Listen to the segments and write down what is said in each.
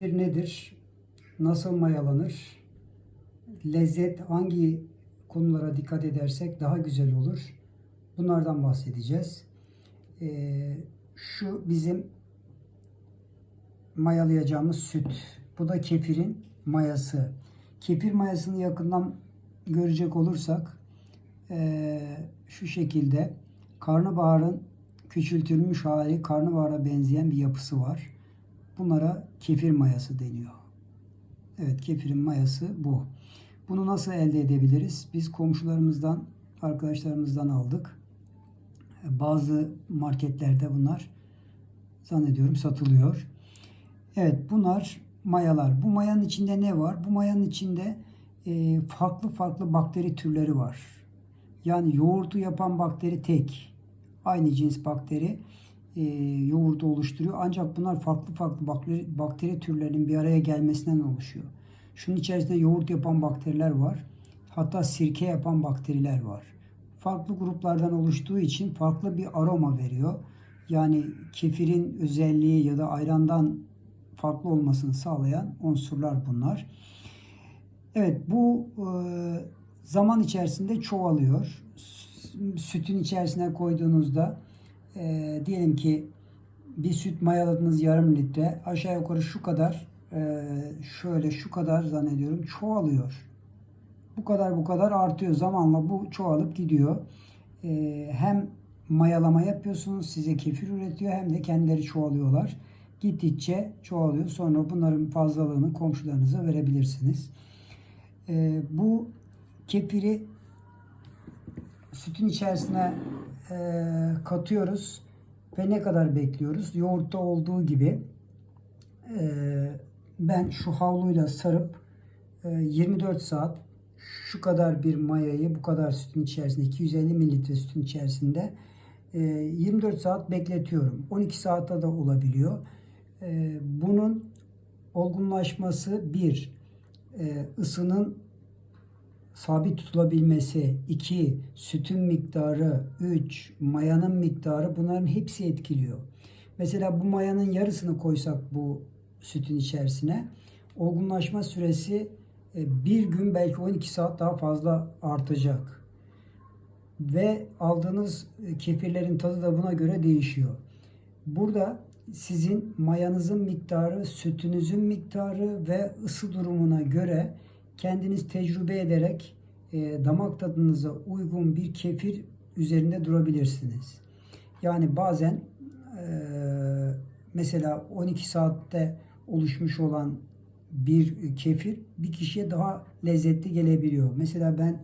Nedir? Nasıl mayalanır? Lezzet hangi konulara dikkat edersek daha güzel olur. Bunlardan bahsedeceğiz. Ee, şu bizim mayalayacağımız süt. Bu da kefirin mayası. Kefir mayasını yakından görecek olursak ee, şu şekilde karnabaharın küçültülmüş hali karnabahara benzeyen bir yapısı var. Bunlara kefir mayası deniyor. Evet kefirin mayası bu. Bunu nasıl elde edebiliriz? Biz komşularımızdan, arkadaşlarımızdan aldık. Bazı marketlerde bunlar zannediyorum satılıyor. Evet bunlar mayalar. Bu mayanın içinde ne var? Bu mayanın içinde e, farklı farklı bakteri türleri var. Yani yoğurdu yapan bakteri tek. Aynı cins bakteri e, yoğurdu oluşturuyor. Ancak bunlar farklı farklı bakteri, bakteri türlerinin bir araya gelmesinden oluşuyor. Şunun içerisinde yoğurt yapan bakteriler var. Hatta sirke yapan bakteriler var. Farklı gruplardan oluştuğu için farklı bir aroma veriyor. Yani kefirin özelliği ya da ayrandan farklı olmasını sağlayan unsurlar bunlar. Evet bu e, zaman içerisinde çoğalıyor. Sütün içerisine koyduğunuzda e, diyelim ki bir süt mayaladınız yarım litre aşağı yukarı şu kadar e, şöyle şu kadar zannediyorum çoğalıyor. Bu kadar bu kadar artıyor. Zamanla bu çoğalıp gidiyor. E, hem mayalama yapıyorsunuz size kefir üretiyor hem de kendileri çoğalıyorlar. Gittikçe çoğalıyor. Sonra bunların fazlalığını komşularınıza verebilirsiniz. E, bu kefiri sütün içerisine e, katıyoruz ve ne kadar bekliyoruz? Yoğurtta olduğu gibi e, ben şu havluyla sarıp e, 24 saat şu kadar bir mayayı bu kadar sütün içerisinde 250 mililitre sütün içerisinde e, 24 saat bekletiyorum. 12 saatte de olabiliyor. E, bunun olgunlaşması bir e, ısının sabit tutulabilmesi, 2 sütün miktarı, 3 mayanın miktarı bunların hepsi etkiliyor. Mesela bu mayanın yarısını koysak bu sütün içerisine olgunlaşma süresi e, bir gün belki 12 saat daha fazla artacak. Ve aldığınız e, kefirlerin tadı da buna göre değişiyor. Burada sizin mayanızın miktarı, sütünüzün miktarı ve ısı durumuna göre kendiniz tecrübe ederek e, damak tadınıza uygun bir kefir üzerinde durabilirsiniz. Yani bazen e, mesela 12 saatte oluşmuş olan bir kefir bir kişiye daha lezzetli gelebiliyor. Mesela ben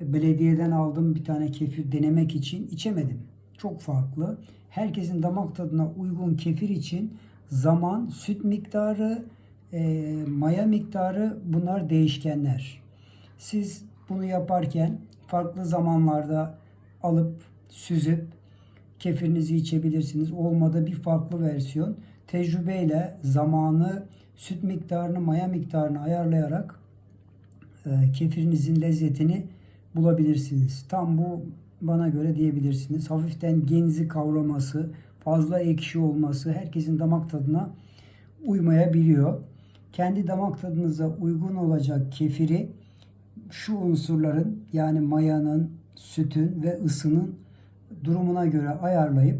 belediyeden aldığım bir tane kefir denemek için içemedim. Çok farklı. Herkesin damak tadına uygun kefir için zaman, süt miktarı, e, maya miktarı bunlar değişkenler. Siz bunu yaparken farklı zamanlarda alıp süzüp kefirinizi içebilirsiniz. Olmadı bir farklı versiyon tecrübeyle zamanı, süt miktarını, maya miktarını ayarlayarak e, kefirinizin lezzetini bulabilirsiniz. Tam bu bana göre diyebilirsiniz. Hafiften genzi kavraması, fazla ekşi olması herkesin damak tadına uymayabiliyor. Kendi damak tadınıza uygun olacak kefiri şu unsurların yani mayanın, sütün ve ısının durumuna göre ayarlayıp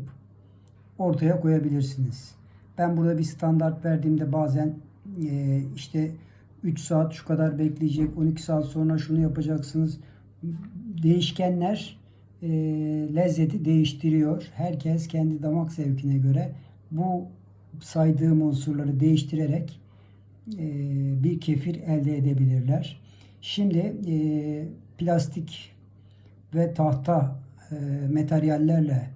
ortaya koyabilirsiniz. Ben burada bir standart verdiğimde bazen e, işte 3 saat şu kadar bekleyecek, 12 saat sonra şunu yapacaksınız. Değişkenler e, lezzeti değiştiriyor. Herkes kendi damak zevkine göre bu saydığım unsurları değiştirerek bir kefir elde edebilirler. Şimdi e, plastik ve tahta e, materyallerle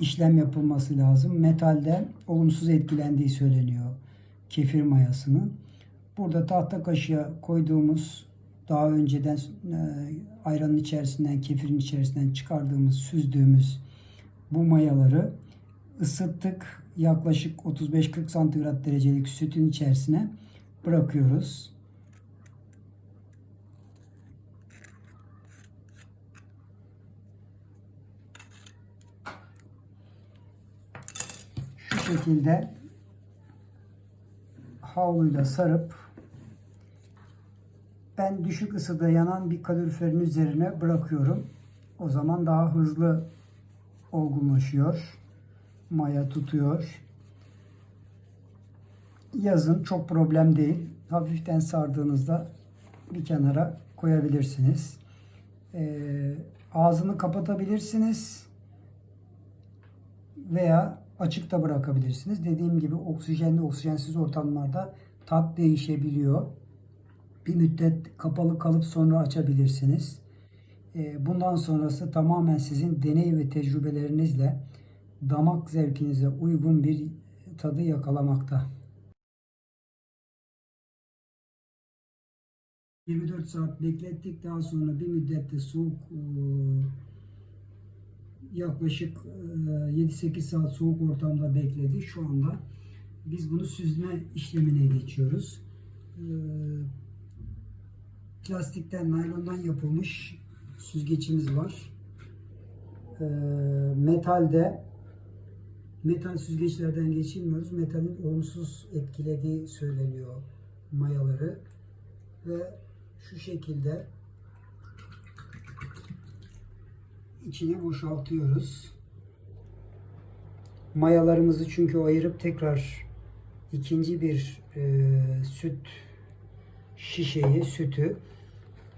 işlem yapılması lazım. Metalde olumsuz etkilendiği söyleniyor kefir mayasının. Burada tahta kaşığa koyduğumuz daha önceden e, ayranın içerisinden, kefirin içerisinden çıkardığımız, süzdüğümüz bu mayaları ısıttık. Yaklaşık 35-40 santigrat derecelik sütün içerisine bırakıyoruz. Şu şekilde havluyla sarıp ben düşük ısıda yanan bir kaloriferin üzerine bırakıyorum. O zaman daha hızlı olgunlaşıyor. Maya tutuyor. Yazın çok problem değil. Hafiften sardığınızda bir kenara koyabilirsiniz. Ee, ağzını kapatabilirsiniz veya açıkta bırakabilirsiniz. Dediğim gibi oksijenli oksijensiz ortamlarda tat değişebiliyor. Bir müddet kapalı kalıp sonra açabilirsiniz. Ee, Bundan sonrası tamamen sizin deney ve tecrübelerinizle damak zevkinize uygun bir tadı yakalamakta. 24 saat beklettik. Daha sonra bir müddette soğuk e, yaklaşık e, 7-8 saat soğuk ortamda bekledi. Şu anda biz bunu süzme işlemine geçiyoruz. E, Plastikten, naylondan yapılmış süzgecimiz var. E, Metalde metal süzgeçlerden geçilmiyoruz. Metalin olumsuz etkilediği söyleniyor mayaları ve şu şekilde içine boşaltıyoruz. Mayalarımızı çünkü ayırıp tekrar ikinci bir e, süt şişeyi, sütü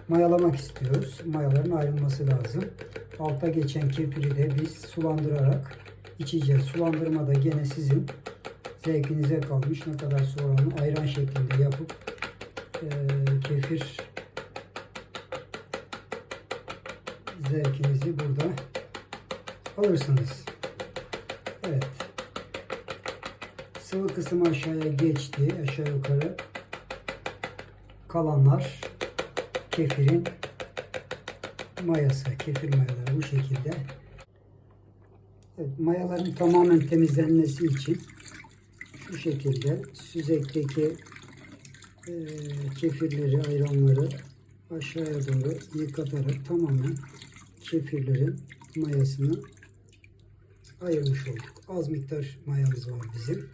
mayalamak istiyoruz. Mayaların ayrılması lazım. Altta geçen kefiri de biz sulandırarak içeceğiz. Sulandırma da gene sizin zevkinize kalmış. Ne kadar sonra onu ayran şeklinde yapıp e, kefir zevkinizi burada alırsınız. Evet. Sıvı kısım aşağıya geçti. Aşağı yukarı kalanlar kefirin mayası, kefir mayaları bu şekilde. Mayaların tamamen temizlenmesi için şu şekilde süzekteki e, kefirleri, ayranları aşağıya doğru yıkatarak tamamen kefirlerin mayasını ayırmış olduk. Az miktar mayamız var bizim.